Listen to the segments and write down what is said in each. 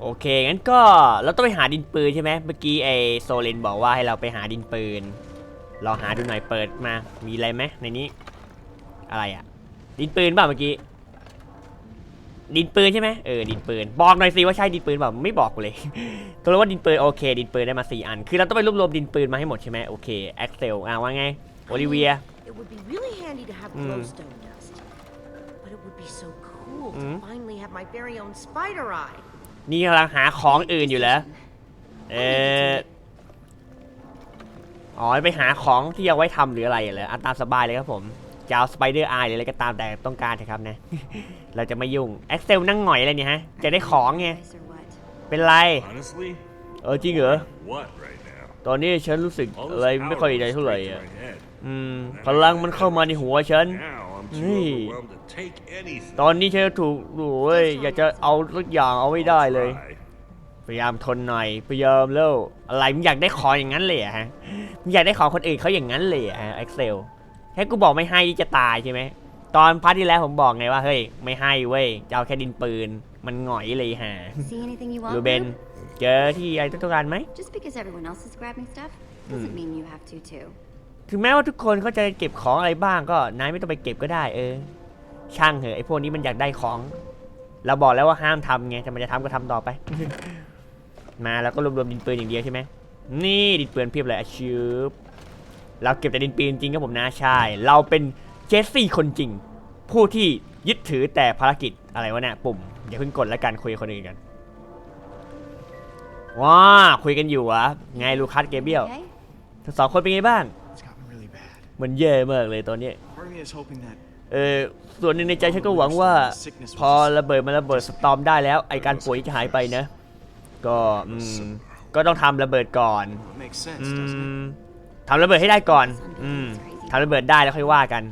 โอเค งั้นก็เราต้องไปหาดินปืนใช่ไหมเมื่อกี้ไอโซเลนบอกว่าให้เราไปหาดินปืนเราหาดูหน่อยเปิดมา มีอะไรไหมในนี้ อะไรอะดินปืนเปล่าเมื่อกี้ ดินปืนใช่ไหมเออดินปืน บอกหน่อยสิว่าใช่ดินปืนเปล่าไม่บอกกูเลยตัวรู้ว่าดินปืนโอเค ดินปืนได้มาสี่อัน คือเราต้องไปรวบรวมดินปืนมาให้หมดใช่ไหมโอเคแอคเซลอ่าว่าไงโอลิเวีย It would be really handy to have Mm. glowstone dust. But it would be so cool Mm. to finally have my very own spider eye. นี่กำลังหาของอื่นอยู่แล้วเอออ๋อไปหาของที่เอาไว้ทำหรืออะไรเหรออะตามสบายเลยครับผมจะเอาสไปเดอร์ไอหรืออะไรก็ตามแต่ต้องการเถอะครับนะ เราจะไม่ยุ่งแอคเซลนั่งหงอยอะไรเนี่ยฮะ จะได้ของไง Advice or what? เป็นไร Honestly, เออจริงเหรอ what right now? ตอนนี้ฉันรู้สึก All อะไร this ไม่ power ค่อย goes ใจเท่าไหร่ straight to อะ my head. อืม พลังมันเข้ามาในหัวฉัน Now I'm too Hey. overwhelmed to take anything. ตอนนี้ฉันถูกโอ้ยอยากจะเอาทุกอย่างเอาไม่ได้เลย Try. พยายามทนหน่อยพยายามแล้วอะไรมึงอยากได้ของอย่างนั้นเลยเหรอะฮะมึงอยากได้ของคนอื่นเขาอย่างนั้นเลยเหรอะฮะเอ็กเซลแค่กูบอกไม่ให้จะตายใช่ไหมตอนพาร์ทที่แล้วผมบอกไงว่าเฮ้ยไม่ให้เว้ยจะเอาแค่ดินปืน มันหงอยเลยฮะ See anything you want? รูเบน Rube? เจอที่ไอ้ต้องการไหม Just because everyone else is grabbing stuff doesn't mean you have to too. ถึงแม้ว่าทุกคนเขาจะเก็บของอะไรบ้างก็นายไม่ต้องไปเก็บก็ได้เออ ช่างเหอะไอ้พวกนี้มันอยากได้ของ เราบอกแล้วว่าห้ามทำไงแต่มันจะทำก็ทำต่อไป มาแล้วก็รวมๆดินปืนอย่างเดียวใช่ไหมนี่ดินปืนเพียบเลยอะชืบเราเก็บแต่ดินปืนจริงครับผมนะใช่ เราเป็นเจสซี่คนจริง ผู้ที่ยึดถือแต่ภารกิจอะไรวะเนี่ยปุ่มอย่าเพิ่งกดแล้วกันคุยกับคนอื่นกันว้าคุยกันอยู่เหรอะไงลูคัสเกเบียล Okay? ทั้งสองคนเป็นไงบ้าง มันแย่มากเลยตอนนี้ Part of me is hoping that เออส่วนหนึ่งในใจฉันก็หวังว่า พอระเบิดมันระเบิดสตอมได้แล้ว ไอการป่วยจะหายไปนะ ก็อืมก็ต้องทำระเบิดก่อน well, it makes sense, อื doesn't it? มทำระเบิดให้ได้ก่อน อืมทำระเบิดได้แล้วค่อยว่ากัน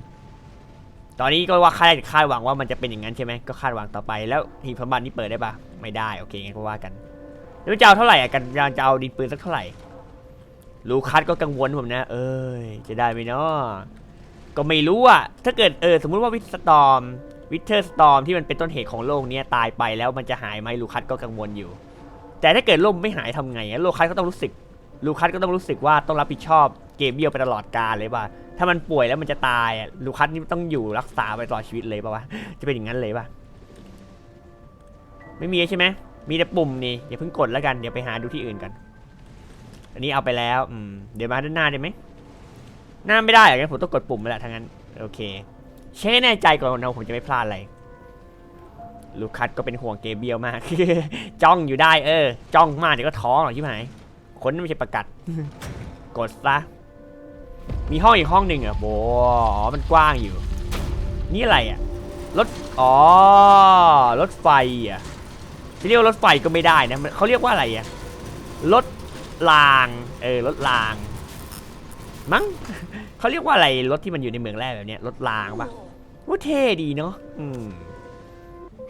ตอนนี้ก็ว่าคาดคาดหวังว่ามันจะเป็นอย่างนั้นใช่ไหมก็คาดหวังต่อไปแล้วหีบสมบัตินี่เปิดได้ปะไม่ได้โอเคงั้นก็ว่ากันแล้วจะเอาเท่าไหร่อะกันจะเอาดินปืนสักเท่าไหร่ ลูคัสก็กังวลผมนะ เอ้ยจะได้ไหมเนาะก็ไม่รู้อะถ้าเกิดเออสมมุติว่าวิสตอมวิเทอร์สตอมที่มันเป็นต้นเหตุของโลกเนี้ยตายไปแล้วมันจะหายไหมลูคัสก็กังวลอยู่ แต่ถ้าเกิดโลกไม่หายทำไงลูคัสก็ต้องรู้สึกลูคัสก็ต้องรู้สึกว่าต้องรับผิดชอบเกมเบียลไปตลอดกาลเลยป่ะถ้ามันป่วยแล้วมันจะตายอะลูคัสนี่ต้องอยู่รักษาไปตลอดชีวิตเลยป่ะวะจะเป็นอย่างนั้นเลยป่ะไม่มีใช่ไหมมีแต่ปุ่มนี่อย่าเพิ่งกดแล้วกันเดี๋ยวไปหาดูที่อื่นกัน อันนี้เอาไปแล้วอืมเดี๋ยวมาด้านหน้าได้ไหมหน้าไม่ได้เหรองั้นผมต้องกดปุ่มไปละทั้งนั้น โอเค เช็คแน่ใจก่อนนะผมจะไม่พลาดอะไร ลูคัสก็เป็นห่วงเกเบียวมาก จ้องอยู่ได้เออ จ้องมากเดี๋ยวก็ท้องหรอกใช่ไหมคนไม่ใช่ประกัด กดซะ มีห้องอีกห้องหนึ่งอะโบอ๋อมันกว้างอยู่ นี่อะไรอะ รถ อ๋อ รถไฟอะจะเรียกว่ารถไฟก็ไม่ได้นะมันเขาเรียกว่าอะไรอะ รถ รางเออรถราง มั้ง เขาเรียกว่าอะไรรถที่มันอยู่ในเมืองแร่แบบเนี้ยรถรางปะว่าเท่ดีเนาะอืม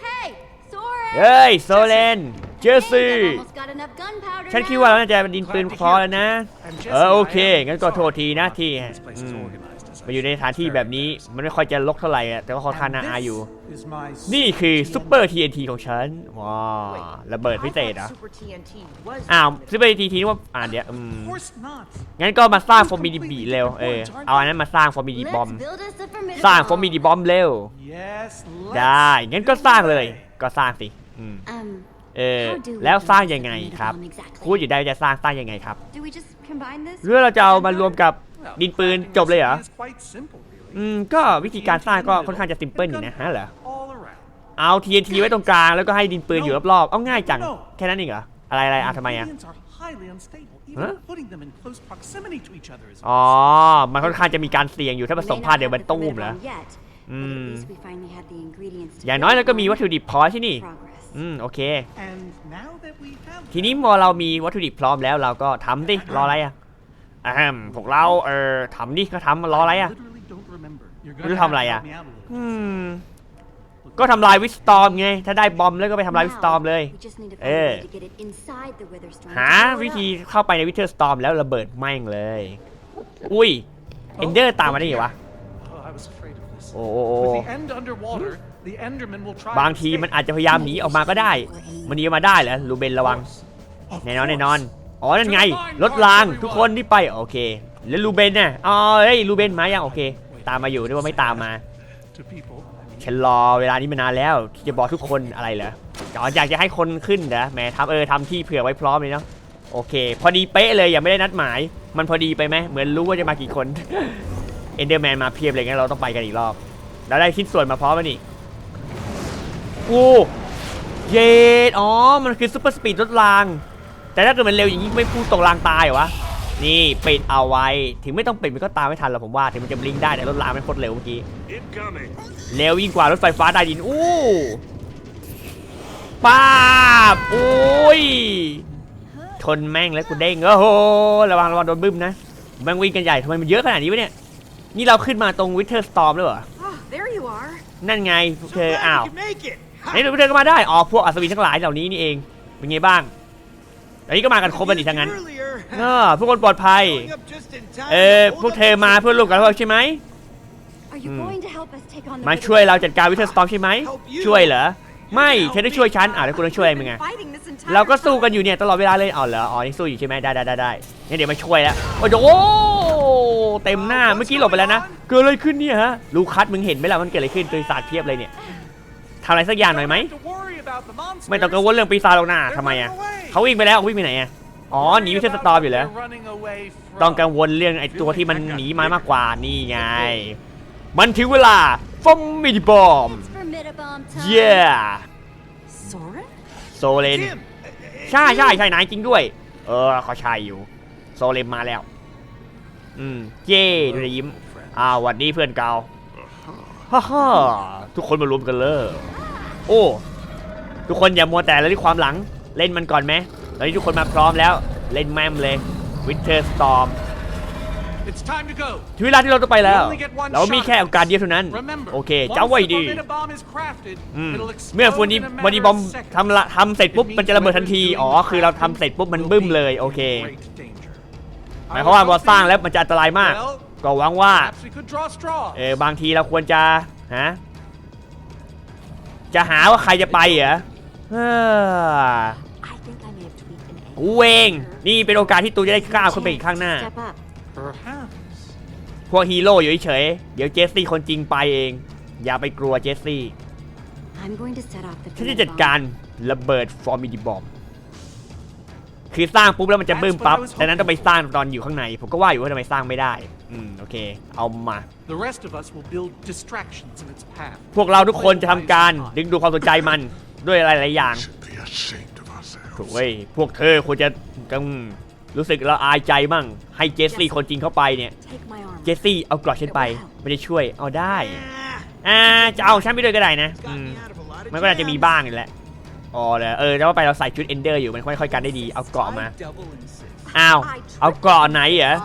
Hey, Soren! เฮ้ยโซเลนเจส Hey, ซี่ I've almost got enough gunpowder ฉันคิด now. ว่าเราน่าจะเป็นดินปืนคอแล้วนะ And เออ Jesse, โอเค I am งั้นก็โทษ sorry ทีนะ not ที่ that this place is อืม organized as I มาอยู่ในสถานที่ suspect. แบบนี้มันไม่ค่อยจะลกเท่าไหร่อะแต่ว่าค่อนข้าง And น่าอายอยู่ this is my นี่คือ super ซุปเปอร์ TNT ของฉันว้าวระเบิด I พิเศษ thought เหรอ Super TNT was อ้าว limited. ซุปเปอร์ TNT นี่ว่าอ่าเดี๋ยวอืม Of course not. งั้นก็มาสร้างฟอร์มิดิบีเร็วเออเอาอันนั้นมาสร้างฟอร์มิดิบอม Let's build us a formidable. สร้างฟอร์มิดิบอมเร็ว Yes, let's ได้งั้นก็สร้างเลย ก็สร้างสิอืม Um, เออ how do we แล้ว build สร้าง us a ยังไงครับ formidable exactly? พูดอยู่ได้ว่าจะสร้างสร้างยังไงครับ Do we just combine this? หรือเราจะเอามารวมกับ Well, ดินปืน crafting จบเลยเหรอ is quite simple, really. อืม ก็วิธีการสร้างก็ค่อนข้างจะซิมเพิลอยู่นะฮะเหรอ All around. เอา TNT ไว้ตรงกลางแล้วก็ให้ดินปืนอยู่รอบๆ เอาง่ายจัง แค่นั้นเองเหรอ อะไรอะไรอะทำไมอะ Ingredients are highly unstable. Even Huh? putting them in close proximity to each other is อ๋อ มันค่อนข้างจะมีการเสี่ยงอยู่ถ้าผ We ส may ม not พลาดเดี๋ยว have มัน the ตุ้ม formidable แล้ว yet, but Mm. at least we finally have the ingredients to อย่าง build น้อยเราก็มี one วัตถุดิบพอที่นี่ progress. อืม โอเค And now that we have ทีนี้พอเรามีวัตถุดิบพร้อมแล้วเราก็ทำดิ รออะไรอะ อ่มพวกเราเออทำดิก็ทำรออะไรอะ literally don't remember. You're ไม่ gonna รู้ have ทำอะไร to อะ help me out a little. อืมก็ทำลายวิสตอมไง ถ้าได้บอมแล้วก็ไปทำลายวิสตอมเลย We just need to เอ find a อ way to get it inside the wither storm. หาวิธีเข้าไปในวิเทอร์สตอมแล้วระเบิดแม่งเลย อุ้ย เอนเดอร์ตามมาได้ไงวะ Oh, I was afraid of this. โอ้โอ้โอ้ With the end underwater, The Enderman will try บางทีมันอาจจะพยายามหนีออกมาก็ได้ มันหนีออกมาได้เหรอลูเบนระวัง แน่นอนแน่นอน อ๋อ นั่นไง รถรางทุกคนที่ไปโอเค แล้วลูเบนน่ะอ๋อเฮ้ยลูเบนมายังโอเค ตามมาอยู่นึกว่าไม่ตามมา to people. I mean, ฉันรอเวลานี้มานานแล้วที่จะบอกทุกคนอะไรเหรอก่อนอยากจะให้คนขึ้นเหรอแหมทำเออทำที่เผื่อไว้พร้อมเลยเนาะโอเค พอดีเป๊ะเลยอย่าไม่ได้นัดหมาย มันพอดีไปไหมเหมือนรู้ว่าจะมากี่คนเอนเดอร์แมนมาเพียบเลยงั้นเราต้องไปกันอีกรอบแล้วได้ชิ้นส่วนมาพร้อมแล้วนี่โอ้เยดอ๋อ มันคือซูเปอร์สปีดรถราง แต่ถ้าเกิดมันเร็วอย่างนี้ไม่พูดตกรางตายเหรอวะ นี่ปิดเอาไว้ ถึงไม่ต้องปิดมันก็ตามไม่ทันหรอกผมว่า ถึงมันจะบลิงก์ได้แต่รถรางไม่โคตรเร็วเมื่อกี้ Incoming. เร็วยิ่งกว่ารถไฟฟ้าใต้ดิน อู้ป้าบโอ้ย ชนแม่งแล้วกูเด้งโอ้โห ระวังระวังโดนบึ้มนะ แม่งวิ่งกันใหญ่ทำไมมันเยอะขนาดนี้วะเนี่ย นี่เราขึ้นมาตรงวิเทอร์สตอมแล้วเหรอ Oh, there you are. นั่นไงพวกเธออ้าว make it. นี่วิเทอร์ก็มาได้ อ๋อ พวกอัศวินทั้งหลายเหล่านี้นี่เอง เป็นไงบ้าง อันนี้ก็มากันครบกันอีกทั้งนั้นเออพวกคนปลอดภัย เออพวกเธอมาเพื่อร่วมกันพวกใช่ไหม Are you Hmm. going to help us take on the มา Wizard ช่วยเราจัดการวิเทอร์สตอม Squad? ใช่ไหม ช่วยเหรอ ไม่เธอต้องช่วยฉันอะแล้วคุณต้องช่วยมึงไง We've been fighting this entire เราก็สู้ time. กันอยู่เนี่ยตลอดเวลาเลยอ๋อเหรออ๋อนี่สู้อยู่ใช่ไหมได้ได้ได้ได้งั้นเดี๋ยวมาช่วยแล้วโอ้โหเต็มหน้าเมื่อกี้หลบไปแล้วนะเกิดอะไรขึ้นเนี่ยฮะลูคัสมึงเห็นไหมล่ะมันเกิดอะไรขึ้นตัวศาสตร์เพียบเลยเนี่ยทำอะไรสักอย่างหน่อยไหม don't have to worry about the monsters. ไม่ต้องกังวลเรื่องปีศาจหรอกนะทำไมอะเขาวิ่งไปแล้ววิ่งไปไหนอะอ๋อหนีวิเทอร์สตอร์มอยู่แล้ว They're running away from- ต้องกังวลเรื่องไอ้ตัวที่มันหนีมามากกว่านี่ไง มันถึงเวลาฟอมมิดบอม It's Formidabomb time. เย้ Soren? โซเลนใช่ใช่ใช่นายจริงด้วย เออเขาใช่อยู่ โซเลมมาแล้ว อืมเย้ดูนะยิ้มอ้าวหวัดดีเพื่อนเก่าฮ่าฮ่าทุกคนมารวมกันเลยโอ้ ทุกคนอย่ามัวแต่ละที่ความหลังเล่นมันก่อนไหมตอนนี้ทุกคนมาพร้อมแล้วเล่นแม่มเลยวินเทอร์สตอม It's time to go. ถึงเวลาที่เราต้องไปแล้ว You only get one เรามีแค่โอกาสเดียวเท่านั้น Remember, โอเค once จำไว้ the ดี Formidabomb is crafted, อืม it'll explode เมื่อวันนี้ in a วันนี้ matter บอม of seconds. ทำละทำเสร็จปุ๊บ It มันจะระเบิดทันที means อ๋อ คือเราทำเสร็จปุ๊บมันบึ้มเลย โอเค Great danger. หมายความว่าพอสร้างแล้วมันจะอันตรายมาก Well, ก็หวังว่า perhaps we could draw straws. เออบางทีเราควรจะฮะจะหาว่าใครจะไปเหรอ เออ I think I may have tweaked an กูเองนี่เป็นโอกาสที่ตูจะได้ก้าวขึ้นไปอีกข้างหน้า Step up. Perhaps. พวกฮีโร่อยู่เฉยๆเดี๋ยวเจสซี่คนจริงไปเอง อย่าไปกลัวเจสซี่ I'm going to set off the ฉันจะ Formidabomb. จัดการระเบิดฟอร์มิดิบอมคือสร้างปุ๊บแล้วมันจะบึ้มปั๊บแต่นั้นต้องไปสร้างตอนอยู่ข้างใน ผมก็ว่าอยู่ว่าทำไมสร้างไม่ได้ อืม โอเค เอามา The rest of us will build distractions in its path. พวกเราทุกคนจะทำการดึงดูความสนใจมัน ด้วยอะไรหลายอย่าง Should be ashamed of ourselves. ถูกเว้ยพวกเธอควรจะกังรู้สึกละอายใจมั่ง ให้เจสซี่คนจริงเข้าไปเนี่ย Take my arm. เจสซี่เอากรอดฉันไป ไม่ได้ช่วย เอาได้ อ่า จะเอาฉันไปด้วยก็ได้นะอืมมันก็น่าจะมีบ้างนี่แหละอ๋อเลยเออแล้วว่าไปเราใส่ชุดเอนเดอร์อยู่มันค่อยๆกันได้ดี เอาเกราะมา อ้าว เอาเกราะไหนเหรอ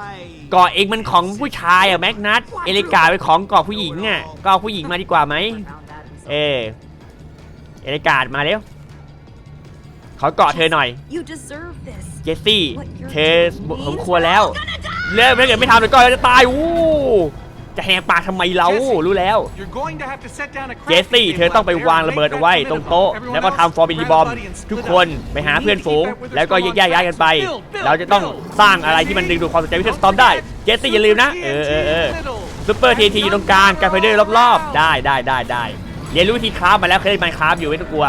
เกราะเองมันของผู้ชายอะแม็กนัท เอลิกาเป็นของเกราะผู้หญิงอะก็เอาผู้หญิงมาดีกว่าไหม เออ เอลิกามาเร็วขอเกราะเธอหน่อย You deserve this. เจสซี่ เธอสมควรแล้ว เลิกถ้าเกิดไม่ทำเดี๋ยวก็จะตายอู้จะแหกปากทำไมเรารู้แล้ว You're going to have to set down a เจสซี่ เธอต้องไปวางระเบิดเอาไว้ตรงโต๊ะ แล้วก็ทำฟอร์มินิบอม ทุกคนไปหาเพื่อนฝูง แล้วก็แยกย้ายกันไป เราจะต้องสร้างอะไรที่มันดึงดูดความสนใจวิเทอร์สตอมได้ เจสซี่อย่าลืมนะ เออเออเออซูเปอร์ทีทีอยู่ตรงกลางการไฟเดอร์รอบๆ ได้ได้ได้ได้ เรียนรู้วิธีคราฟมาแล้วเคยเล่นไมคราฟอยู่ไม่ต้องกลัว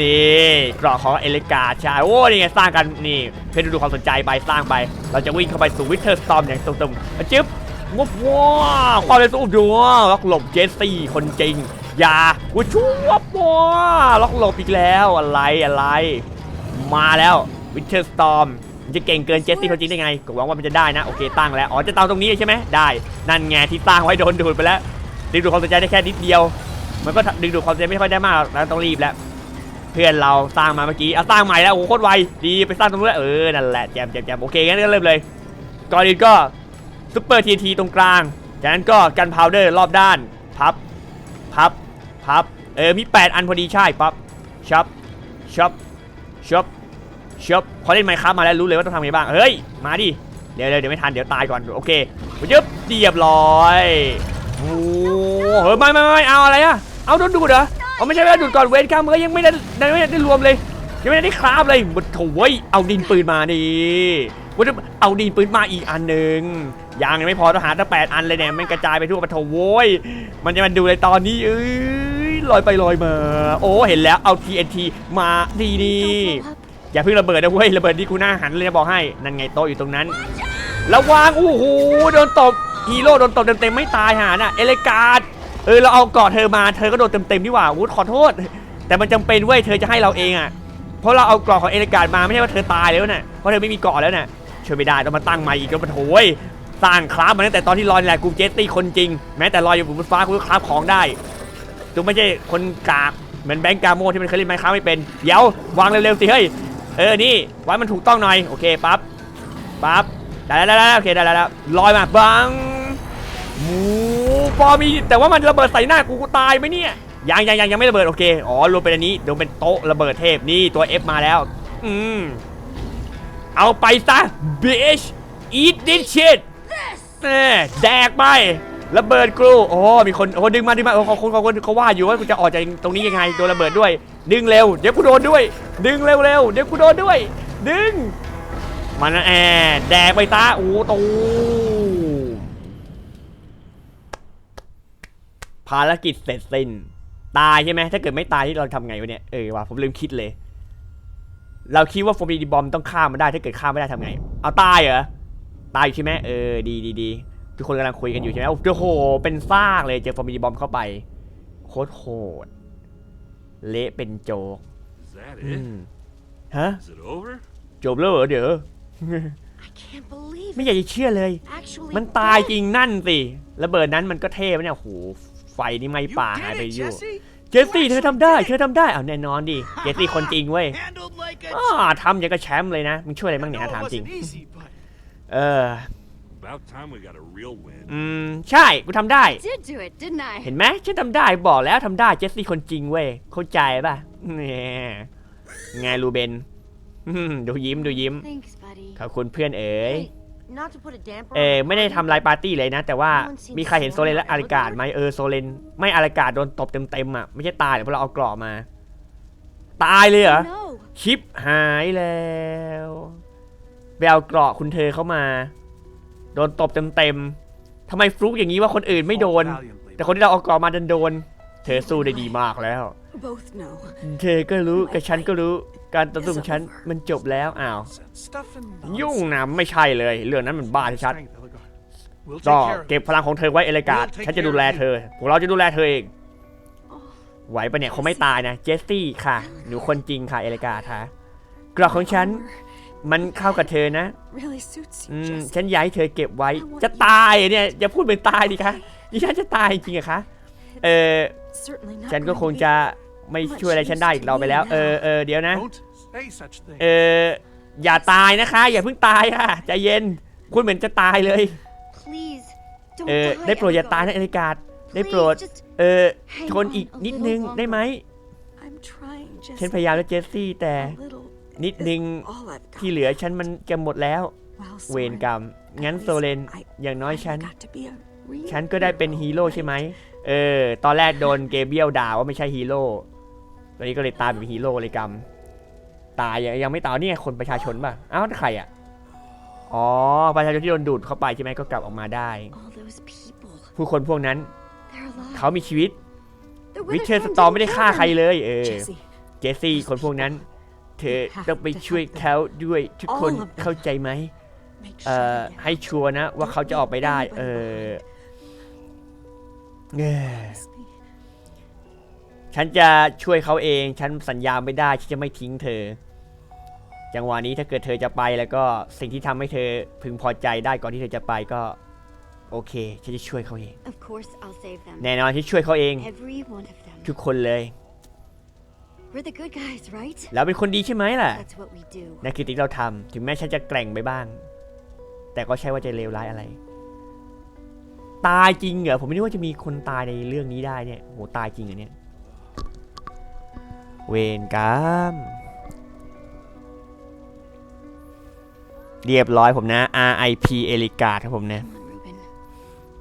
นี่เกราะของเอลิกาใช่โอ้นี่ไงสร้างกันนี่เพื่อดูความสนใจไปสร้างไป เราจะวิ่งเข้าไปสู่วิเทอร์สตอมอย่างตรงๆอะจึ๊บว้าวว้าความเร็วสูงดูล็อกหลบเจสซี่คนจริงอย่าวุ้ชูวับว้าล็อกหลบอีกแล้วอะไรอะไร มาแล้ววิเทอร์สตอมมันจะเก่งเกินเจสซี่คนจริงได้ไงก็หวังว่ามันจะได้นะโอเคตั้งแล้วอ๋อจะตั้งตรงนี้ใช่ไหมได้ นั่นไงที่ตั้งไว้โดนดูดไปแล้วดึงดูดความสนใจได้แค่นิดเดียว มันก็ดึงดูดความสนใจไม่ค่อยได้มากแล้วต้องรีบแล้ว เพื่อนเราสร้างมาเมื่อกี้เอาสร้างใหม่แล้วโอ้โหโคตรไวดีไปสร้างตรงนู้นแล้วเออนั่นแหละแจมแจมแจมโอเคงั้นก็เริ่มเลยก่อนอื่นก็ซุปเปอร์ทีทีตรงกลางจากนั้นก็กันพาวเดอร์รอบด้านพับพับพับเออมี 8 อันพอดีใช่ปั๊บช็อปช็อปช็อปช็อปพอเล่นไมค์ครับมาแล้วรู้เลยว่าต้องทำไงบ้างเฮ้ยมาดิเดี๋ยวเดี๋ยวไม่ทันเดี๋ยวตายก่อนโอเคยึบเรียบร้อยโอ้โหเฮ้ยไม่ไม่ไม่เอาอะไรอะ เอาโดนดูดเหรอเอาไม่ใช่ว่าดูดก่อนเวนกรรมก็ยังไม่ได้ยังไม่ได้รวมเลยยังไม่ได้คราบเลยมันโถยเอาดินปืนมาดิว่าจะเอาดินปืนมาอีกอันหนึ่งยังยังไม่พอต้องหาตั้งแปดอันเลยเนี่ยมันกระจายไปทั่วปะโถโว้ยมันจะมาดูเลยตอนนี้เอ้ยลอยไปลอยมา โอ้เห็นแล้วเอา TNT มาดีดีอย่าเพิ่งระเบิดนะเว้ยระเบิดที่กูหน้าหันเลยจะบอกให้นั่นไงโต๊ะอยู่ตรงนั้นระวังโอ้โหโดนตบฮีโร่โดนตบเต็มๆไม่ตายหาน่ะเอเลกาด เออเราเอากอดเธอมาเธอก็โดนเต็มๆนี่หว่าวุฒขอโทษ แต่มันจำเป็นเว้ยเธอจะให้เราเองอะเพราะเราเอากรอกของเอเลกาดมาไม่ใช่ว่าเธอตายแล้วน่ะเพราะเธอไม่มีเกาะแล้วน่ะช่วยไม่ได้ต้องมาตั้งใหม่อีกแล้วมันโถยสร้างคราฟมาตั้งแต่ตอนที่ลอยแหละกูเจสตี้คนจริง แม้แต่ลอยอยู่บนฟ้ากูก็คราฟของได้ตูไม่ใช่คนกากเหมือนแบงก์กาโมที่มันเคยเล่นไมค้าไม่เป็นเดี๋ยววางเร็วๆสิเฮ้ยเออนี่ไว้มันถูกต้องหน่อยโอเคปั๊บปั๊บได้แล้วได้แล้วโอเคได้แล้วลอยมาบังมู พอมีแต่ว่ามันระเบิดใส่หน้ากูกูตายไหมเนี่ยยังยังยังยังไม่ระเบิดโอเคอ๋อรวมเป็นอันนี้รวมเป็นโต๊ะระเบิดเทพนี่ตัว F มาแล้ว อืมเอาไปซะ bitch eat this shit แน่แดกไประเบิดกรูโอ้มีคนโอ้ดึงมาดึงมาโอ้เขาคนเขาคนเขาว่าอยู่ว่ากูจะออกจากตรงนี้ยังไงโดนระเบิดด้วย ดึงเร็วเดี๋ยวกูโดนด้วย ดึงเร็วเร็วเดี๋ยวกูโดนด้วย ดึงมันแอแดกไปตาโอ้ตูภารกิจเสร็จสิ้น ตายใช่ไหมถ้าเกิดไม่ตายที่เราทำไงวะเนี่ย เออว่ะผมลืมคิดเลย เราคิดว่าโฟมีดีบอมต้องฆ่ามันได้ ถ้าเกิดฆ่าไม่ได้ทำไง เอาตายเหรอ ตายอยู่ใช่ไหมเออ ดีดีดีทุกคนกำลังคุยกันอยู่ใช่ไหมโอ้โห เป็นซากเลยเจอโฟมีดีบอมเข้าไป โคตรโหด เละเป็นโจก Is that อื it? มฮะ Is it over? จบแล้วเหรอเดี๋ยว I can't believe ไม่ it. อยากจะเชื่อเลย Actually, มันตาย dead. จริงนั่นสิ ระเบิดนั้นมันก็เท่ไหมเนี่ยโอ้โห ไฟนี่ไหม่ You ป่าหาย did ไป it, อยู่ Jesse. เจสซี่เธอทำได้เธอทำได้เอาแน่นอนดิเจสซี่คนจริงเว้ย Handled like a อ้าทำอย่างกับแชมป์เลยนะมึงช่วยอะไรบ้างเนี่ย No, it ถามจริง wasn't easy, but เออ About time we got a real win. อืมใช่กูทำได้ Did do it, didn't I? เห็นไหมฉันทำได้บอกแล้วทำได้เจสซี่คนจริงเว้ยเข้าใจป่ะเนี่ยไงรูเบนอืมดูยิ้มดูยิ้ม Thanks, buddy. ขอบคุณเพื่อนเอ๋ย Hey, not to put a damper เอ on อ the ไม่ได้ party, ทำลายปาร์ตี้เลยนะ แต่ว่ามีใครเห็นโซเลนและอารากาศไหมเออโซเลนไม่อารากาศโดนตบเต็มๆอะไม่ใช่ตายเพราะเราเอากรอบมา ตายเลยเหรอ No. ชิปหายแล้วไปเอาเกราะคุณเธอเข้ามา โดนตบเต็มๆทำไมฟลุกอย่างนี้ว่าคนอื่นไม่โดน fought valiantly. แต่คนที่เราเอาเกราะมาดันโดน เธอสู้ได้ดีมากแล้ว Both know. เธอก็รู้กับฉันก็รู้ การต่อสู้ของฉันมันจบแล้วอ้าว Stuff and ยุ่งนะไม่ใช่เลย เรื่องนั้นมันบ้าที่ชัด Strength, Elgar. We'll ก็ take care of เก็บพลังของเธอไว้เอเลกาดฉันจะดูแลเธอพวกเราจะดูแลเธอเองไหวปะเนี่ยคงไม่ตายนะเจสซี่ค่ะ หนูคนจริงค่ะเอเลกาค่ะเกราะของฉันมันเข้ากับเธอนะ Really suits อื you, ม Jesse. ฉันอยากให้เธอเก็บไว้ จะตายเหรอเนี่ยอย่าพูดเป็นตายดิคะดิฉันจะตายจริงเหรอคะเออ Certainly not ฉันก็ going ค to ง be จะ ไม่ช่วยอะไรฉันได้อีกเราไปแล้ว เออเออเดี๋ยวนะ Don't say such things. เอออย่าตายนะคะ อย่าเพิ่งตายค่ะใจเย็น คุณเหมือนจะตายเลย Please, don't เออ die, ได้โปรดอย่า Elgar. ตายนะเอลิกาดได้โปรด Please, just เออ hang ทน on อีก a นิด little นึงได้ไหม I'm trying, Jesse. ฉันพยายามแล้วเจสซี่แต่ A little นิด is นึง all I've got. ที่เหลือฉันมันจะหมดแล้ว Well, เวร sorry. กรรม งั้น At โซเลน least I- อย่างน้อย I've ฉัน got to be a real ฉันก็ได้เป็น hero, ฮีโร่ใช่ไหม right? เออ ตอนแรกโดนเกเบียลด่าว่าไม่ใช่ฮีโร่ ตอนนี้ก็เลยตายเป็นฮีโร่เลยกรรม ตายยังยังไม่ตายนี่ไงคนประชาชนป่ะเอ้าใครอะอ๋อประชาชนที่โดนดูดเข้าไปใช่ไหมก็กลับออกมาได้ ผู้คนพวกนั้น เขามีชีวิตวิเทอร์สตอ didn't ไม่ได้ฆ่าใครเลย เออเจสซี่คนพวกนั้น เธอต้องไปช่วยเขาด้วยทุกคนเข้าใจไหมเอ่อให้ชัวร์นะว่าเขาจะออกไปได้ เออเฉันจะช่วยเขาเอง ฉันสัญญาไม่ได้ ฉันจะไม่ทิ้งเธอ จังหวะนี้ถ้าเกิดเธอจะไปแล้วก็สิ่งที่ทำให้เธอพึงพอใจได้ก่อนที่เธอจะไปก็ โอเค ฉันจะช่วยเขาเอง Of course, I'll save them. แน่นอนฉันช่วยเขาเอง Every one of them. ทุกคนเลย We're the good guys, right? เราเป็นคนดีใช่ไหมล่ะ That's what we do. นั่นคือสิ่งที่เราทำถึงแม้ฉันจะแกร่งไปบ้าง แต่ก็ใช่ว่าจะเลวร้ายอะไร ตายจริงเหรอ ผมไม่นึกว่าจะมีคนตายในเรื่องนี้ได้เนี่ยโหตายจริงเหรอเนี่ย เวรกรรมเรียบร้อยผมนะ RIP เอลิกาครับผมนะ Come on, Ruben.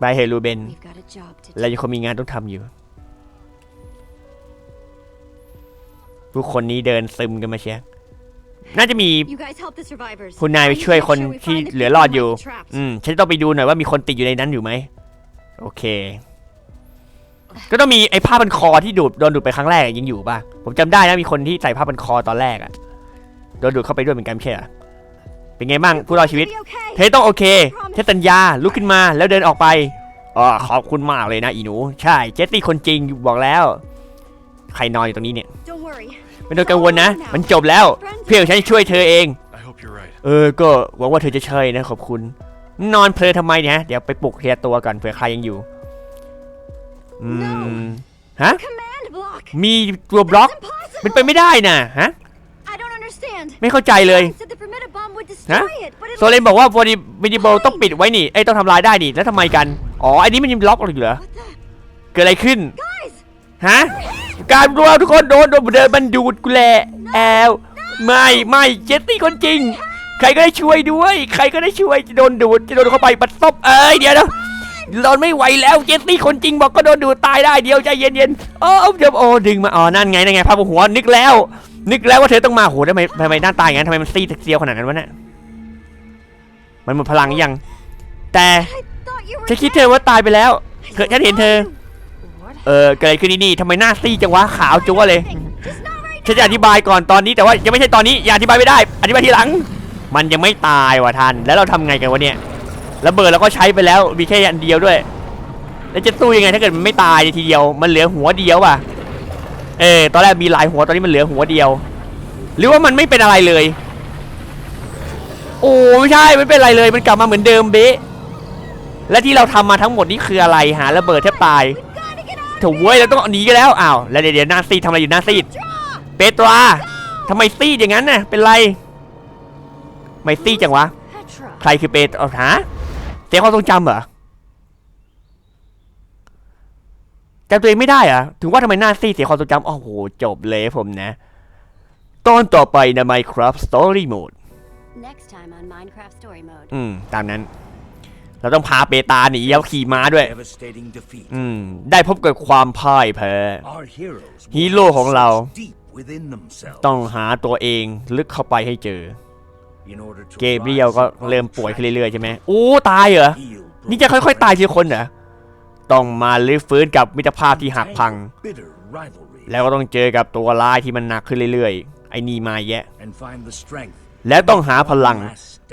บายเฮลูเบน We've got a job to เรา do. ยังคงมีงานต้องทำอยู่ ผู้คนนี้เดินซึมกันมาเชียน่าจะมี You guys help the survivors. คุณนายไป I need to ช่วย make คน sure we ที่ find the เหลือ people รอด who อยู่ might be trapped. อืม ฉันต้องไปดูหน่อยว่ามีคนติดอยู่ในนั้นอยู่ไหม โอเค ก็ต้องมีไอ้ผ้าพันคอที่ดูดโดนดูดไปครั้งแรกยังอยู่ป่ะ ผมจำได้นะมีคนที่ใส่ผ้าพันคอตอนแรกอะโดนดูดเข้าไปด้วยเหมือนกันไม่ใช่เหรอเป็นไงบ้างผู้รอดชีวิต Be okay. เธอต้องโอเค เทสัญญาลุกขึ้นมาแล้วเดินออกไปอ๋อขอบคุณมากเลยนะอีหนู ใช่เจสซี่คนจริงบอกแล้ว ใครนอนอยู่ตรงนี้เนี่ย Don't worry. ไม่ต้องกังวลนะ มันจบแล้ว เพื่อนของฉันจะช่วยเธอเอง I hope you're right. เออ ก็หวังว่าเธอจะใช่นะขอบคุณ นอนเพลอทำไมเนี่ยฮะเดี๋ยวไปปลุกเคลียร์ตัวก่อนเผื่อใครยังอยู่ อืมฮะ Command block. มีตัวบล็อก That's impossible. มันไปไม่ได้นะฮะ I don't understand. ไม่เข้าใจเลย Said the Primitive bomb would ฮะ destroy it, but it โซเลนบอกว่าบอดี้วิดีโบต้องปิดไว้นี่เอ้ยต้องทำลายได้นี่แล้วทำไมกัน อ๋ออันนี้มันยังบล็อกอยู่เหรอ What the เกิดอะไรขึ้น guys? ฮะ การรัวทุกคนโดนโดนเดินมันดูดกูแหละแอลไม่ไม่เจสซี่คนจริง ใครก็ได้ช่วยด้วย ใครก็ได้ช่วยจะโดนดูดจะโดนเข้าไปปัดซบเอ้ยเดี๋ยวนะ โดนไม่ไหวแล้วเจสซี่คนจริงบอกก็โดนดูตายได้เดียวใจเย็นๆโอ้เดี๋ยวโอ้ดึงมาอ๋อนั่นไงนั่นไงภาพหัวนึกแล้ว นึกแล้วว่าเธอต้องมาโหทำไมทำไมหน้าตาอย่างนั้นทำไมมันซีดเซียวขนาดนั้นวะเนี่ยมันหมดพลังยัง แต่ฉันคิดเธอว่าตายไปแล้วเธอฉันเห็นเธอ เออเกิดอะไรขึ้นที่นี่ทำไมหน้าซีดจังวะขาวจั๊วเลยฉันจะอธิบายก่อนตอนนี้แต่ว่ายังไม่ใช่ตอนนี้อย่าอธิบายไม่ได้ อธิบายทีหลัง มันยังไม่ตายว่ะท่านแล้วเราทำไงกันวะเนี่ย ระเบิดเราก็ใช้ไปแล้วมีแค่อันเดียวด้วย แล้วจะสู้ยังไงถ้าเกิดมันไม่ตายทีเดียว มันเหลือหัวเดียวอะ เออตอนแรกมีหลายหัวตอนนี้มันเหลือหัวเดียว หรือว่ามันไม่เป็นอะไรเลย โอ้ไม่ใช่ไม่เป็นอะไรเลยมันกลับมาเหมือนเดิมเบ๊ะและที่เราทำมาทั้งหมดนี่คืออะไรหาระเบิดแทบตาย We've gotta get out โถเว้ยเราต้องหนีกันแล้วอ้าวแล้วเดี๋ยวหน้าซีดทำอะไรอยู่หน้าซีดเปตราทำไมซีดอย่างนั้นน่ะเป็นไรไม่ซีดจังวะ ใครคือเปตราฮะ สียความทรงจำเหรอจำตัวเองไม่ได้เหรอะถึงว่าทำไมหน้าซีดเสียความทรงจำโอ้โห จบเลยผมนะ ตอนต่อไปใน Minecraft Story Mode Next time on Minecraft Story Mode. อืม ตามนั้น เราต้องพาเปตาหนีแล้วขี่ม้าด้วย Devastating defeat. อืม ได้พบกับความพ่ายแพ้ Our heroes will ฮีโร่ของเรา search deep within themselves ต้องหาตัวเองลึกเข้าไปให้เจอ in order to เกเบรียล rise ก็ above เริ่มป่วย the ขึ้นเรื่อยๆใช่ไหมโอ้ตายเหรอ heal นี่จะค่อยๆ ตายทีละคนเหรอ ต้องมาลื้อฟื้นกับมิตรภาพที่หักพัง bitter rivalry แล้วก็ต้องเจอกับตัวร้ายที่มันหนักขึ้นเรื่อยๆ ไอ้นี่มาแยะ and find the strength แล้วต้องหาพลัง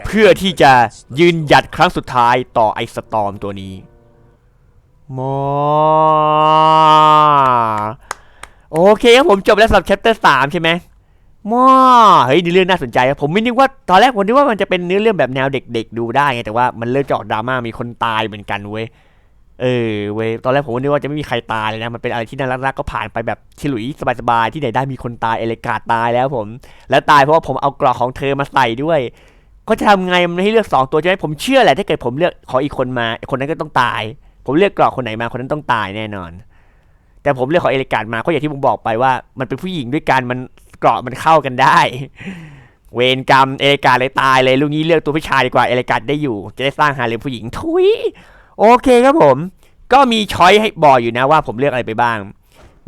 เพื่อที่จะยืนหยัดครั้งสุดท้ายต่อไอ้สตอมตัวนี้มอโอเคครับผมจบแล้วสำหรับ chapter 3ใช่ไหม มอเฮ้ยนี่เรื่องน่าสนใจครับผมไม่นึกว่าตอนแรกผมนึกว่ามันจะเป็นเนื้อเรื่องแบบแนวเด็ก ๆ ดูได้ไงแต่ว่ามันเริ่มจะออกดราม่ามีคนตายเหมือนกันเว้ยเออเว้ยตอนแรกผมนึกว่าจะไม่มีใครตายเลยนะมันเป็นอะไรที่น่ารักๆก็ผ่านไปแบบฉลุยสบายๆที่ไหนได้มีคนตายเอเลกาตายแล้วผม และตายเพราะว่าผมเอากรอกของเธอมาใส่ด้วยก็จะทำไงมันให้เลือกสองตัวใช่ไหมผมเชื่อแหละถ้าเกิดผมเลือกขออีกคนมาคนนั้นก็ต้องตาย ผมเลือกกรอกคนไหนมาคนนั้นต้องตายแน่นอน แต่ผมเลือกขอเอเลกามาก็อย่างที่ผมบอกไปว่า มันเป็นผู้หญิงด้วยกันมัน เกราะมันเข้ากันได้ เวรกรรมเอเลกาเลยตายเลยลูกนี้เลือกตัวผู้ชายดีกว่าเอเลกาได้อยู่ จะได้สร้างหาเรือผู้หญิงทุยโอเคครับผม ก็มีช้อยให้บอกอยู่นะว่าผมเลือกอะไรไปบ้าง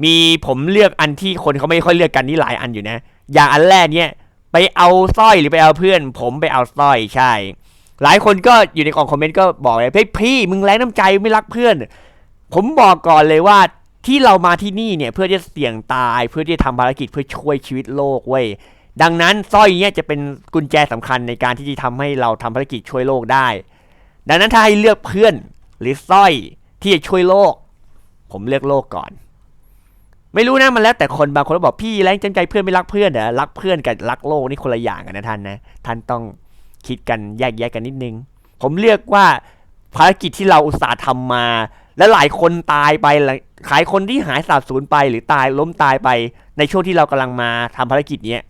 มีผมเลือกอันที่คนเขาไม่ค่อยเลือกกันนี่หลายอันอยู่นะ อย่างอันแรกเนี่ยไปเอาสร้อยหรือไปเอาเพื่อน ผมไปเอาสร้อยใช่ หลายคนก็อยู่ในกล่องคอมเมนต์ก็บอกเลยเฮ้ยพี่มึงแรงน้ำใจไม่รักเพื่อน ผมบอกก่อนเลยว่า ที่เรามาที่นี่เนี่ยเพื่อที่จะเสี่ยงตายเพื่อที่จะทำภารกิจเพื่อช่วยชีวิตโลกเว้ยดังนั้นสร้อยเนี้ยจะเป็นกุญแจสำคัญในการที่จะทำให้เราทำภารกิจช่วยโลกได้ ดังนั้นถ้าให้เลือกเพื่อนหรือสร้อยที่จะช่วยโลก ผมเลือกโลกก่อน ไม่รู้นะมันแล้วแต่คนบางคนก็บอกพี่แรงจำใจเพื่อนไม่รักเพื่อนเหรอรักเพื่อนกับรักโลกนี่คนละอย่างกันนะท่านนะท่านต้องคิดกันแยกแยะกันนิดนึง ผมเลือกว่าภารกิจที่เราอุตส่าห์ทำมา และหลายคนตายไปหลา ยหลายคนที่หายสาบสูญไปหรือตายล้มตายไปในช่วงที่เรากำลังมาทำภารกิจเนี้ย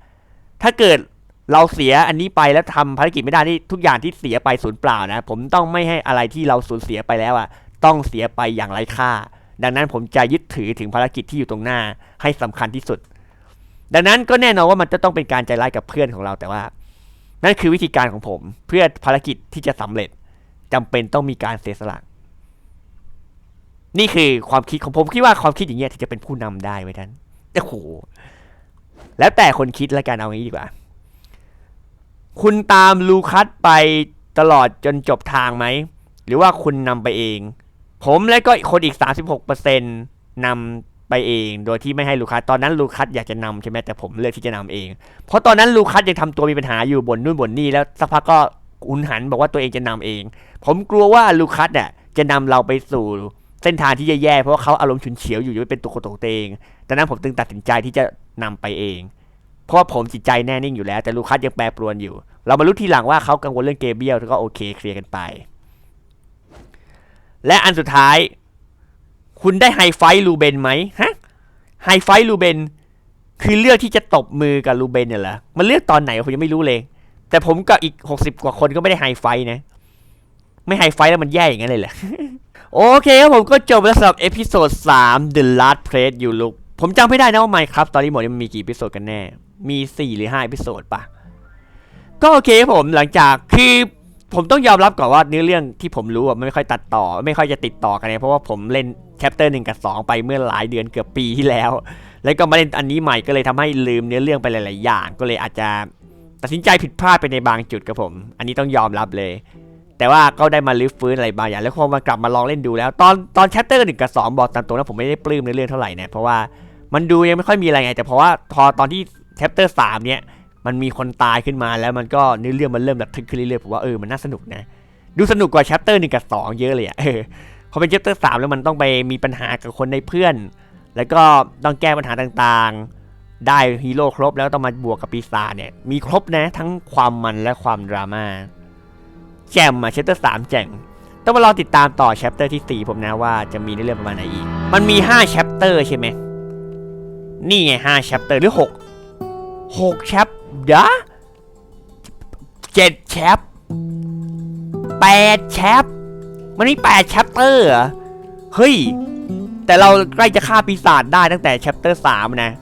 ถ้าเกิดเราเสียอันนี้ไปแล้วทำภารกิจไม่ได้ที่ทุกอย่างที่เสียไปสูญเปล่านะ ผมต้องไม่ให้อะไรที่เราสูญเสียไปแล้วอะต้องเสียไปอย่างไร้ค่า ดังนั้นผมจะยึดถือถึงภารกิจที่อยู่ตรงหน้าให้สำคัญที่สุด ดังนั้นก็แน่นอนว่ามันจะต้องเป็นการใจร้ายกับเพื่อนของเราแต่ว่า นั่นคือวิธีการของผมเพื่อภารกิจที่จะสำเร็จจำเป็นต้องมีการเสียสละ นี่คือความคิดของผมคิดว่าความคิดอย่างเงี้ยที่จะเป็นผู้นำได้ไว้ท่านโอ้โหแล้วแต่คนคิดแล้วกันเอางี้ดีกว่า คุณตามลูคัสไปตลอดจนจบทางไหม หรือว่าคุณนำไปเอง ผมและก็คนอีก 36%นำไปเอง โดยที่ไม่ให้ลูคัส ตอนนั้นลูคัสอยากจะนำใช่ไหมแต่ผมเลือกที่จะนำเอง เพราะตอนนั้นลูคัสยังทำตัวมีปัญหาอยู่บนนู่นบนนี่แล้วสักพักก็อุนหันบอกว่าตัวเองจะนำเอง ผมกลัวว่าลูคัสอะจะนำเราไปสู่ เส้นทางที่แย่ๆเพราะว่าเขาอารมณ์ฉุนเฉียวอยู่จะเป็นตัวคนตัวเองดังนั้นผมจึงตัดสินใจที่จะนำไปเอง เพราะว่าผมจิตใจแน่นิ่งอยู่แล้ว แต่ลูคัสยังแปรปรวนอยู่ เรามารู้ทีหลังว่าเขากังวลเรื่องเกมเบียลแล้วก็โอเคเคลียร์กันไป และอันสุดท้าย คุณได้ไฮไฟท์ลูเบนไหมฮะไฮไฟท์ลูเบนคือเลือกที่จะตบมือกับลูเบนเนี่ยเหรอมันเลือกตอนไหนผมยังไม่รู้เลย แต่ผมกับอีก60กว่าคนก็ไม่ได้ไฮไฟท์นะ ไม่ไฮไฟท์แล้วมันแย่อย่างนั้นเลยเหรอ โอเคครับผมก็จบแล้วสำหรับเอพิโซด3 The Last Place You Look ผมจำไม่ได้นะว่า Minecraft Story Mode นี่มันมีกี่เอพิโซดกันแน่ มี 4 หรือ5เอพิโซดปะก็โอเคครับผมหลังจากคือผมต้องยอมรับก่อนว่าเนื้อเรื่องที่ผมรู้อะมันไม่ค่อยตัดต่อ ไม่ค่อยจะติดต่อกันเลยเพราะว่าผมเล่นแชปเตอร์หนึ่งกับ 2 ไปเมื่อหลายเดือนเกือบปีที่แล้ว แล้วก็มาเล่นอันนี้ใหม่ก็เลยทำให้ลืมเนื้อเรื่องไปหลาย ๆ อย่าง ก็เลยอาจจะตัดสินใจผิดพลาดไปในบางจุดครับผม อันนี้ต้องยอมรับเลย แต่ว่าก็ได้มาลื้อฟื้นอะไรบางอย่างแล้วพอมากลับมาลองเล่นดูแล้ว ตอนตอนแชปเตอร์หนึ่งกับสองบอกตามตรงนะผมไม่ได้ปลื้มในเรื่องเท่าไหร่นะเพราะว่ามันดูยังไม่ค่อยมีอะไรไง แต่เพราะว่าพอตอนที่แชปเตอร์สามเนี่ยมันมีคนตายขึ้นมาแล้วมันก็เนื้อเรื่องมันเริ่มแบบทึกขึ้นเรื่อยๆผมว่าเออมันน่าสนุกนะดูสนุกกว่าแชปเตอร์หนึ่งกับสองเยอะเลยอะเออพอเป็นแชปเตอร์สามแล้วมันต้องไปมีปัญหากับคนในเพื่อน แล้วก็ต้องแก้ปัญหาต่างๆ ได้ฮีโร่ครบแล้วต้องมาบวกกับปีศาจเนี่ยมีครบนะทั้งความมันและความดราม่า แจ่มอะแชปเตอร์สามแจ่มต้องมารอติดตามต่อแชปเตอร์ที่สี่ผมนะว่าจะมีเรื่องประมาณไหนอีก มันมีห้าแชปเตอร์ใช่ไหมนี่ไงห้าแชปเตอร์หรือหกหกแชปเดะเจ็ดแชปแปดแชปมันมีแปดแชปเตอร์เหรอเฮ้ย แต่เราใกล้จะฆ่าปีศาจได้ตั้งแต่แชปเตอร์สามนะ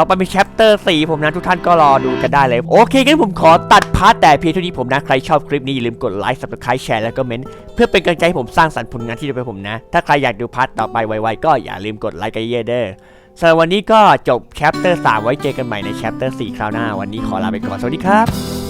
ต่อไปเป็นแชปเตอร์สี่ผมนะทุกท่านก็รอดูกันได้เลย โอเคงั้นผมขอตัดพาร์ทแต่เพียงเท่านี้ผมนะ ใครชอบคลิปนี้อย่าลืมกดไลค์ subscribe แชร์แล้วก็เมนต์เพื่อเป็นกำลังใจให้ผมสร้างสรรค์ผลงานที่ดีไปผมนะ ถ้าใครอยากดูพาร์ทต่อไปไวๆก็อย่าลืมกดไลค์กันเยอะๆเด้อสำหรับวันนี้ก็จบแชปเตอร์3ไว้เจอกันใหม่ในแชปเตอร์4คราวหน้า วันนี้ขอลาไปก่อนสวัสดีครับ